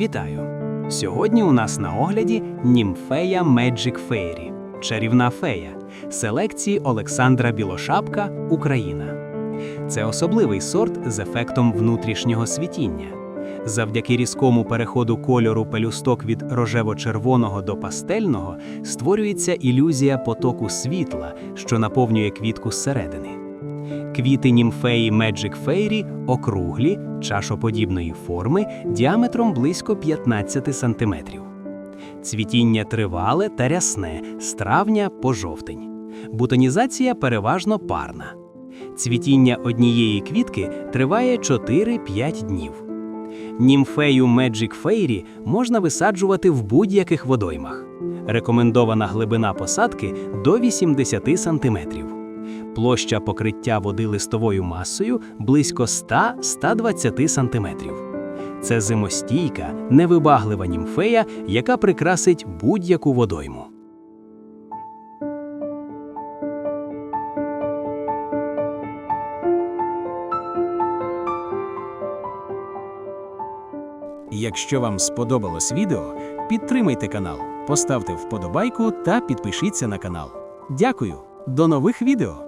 Вітаю! Сьогодні у нас на огляді Німфея Magic Fairy – чарівна фея селекції Олександра Білошапка Україна. Це особливий сорт з ефектом внутрішнього світіння. Завдяки різкому переходу кольору пелюсток від рожево-червоного до пастельного створюється ілюзія потоку світла, що наповнює квітку зсередини. Квіти німфеї Magic Fairy округлі, чашоподібної форми, діаметром близько 15 см. Цвітіння тривале та рясне з травня по жовтень. Бутонізація переважно парна. Цвітіння однієї квітки триває 4-5 днів. Німфею Magic Fairy можна висаджувати в будь-яких водоймах. Рекомендована глибина посадки до 80 см. Площа покриття води листовою масою близько 100-120 см. Це зимостійка, невибаглива німфея, яка прикрасить будь-яку водойму. Якщо вам сподобалось відео, підтримайте канал, поставте вподобайку та підпишіться на канал. Дякую! До нових відео!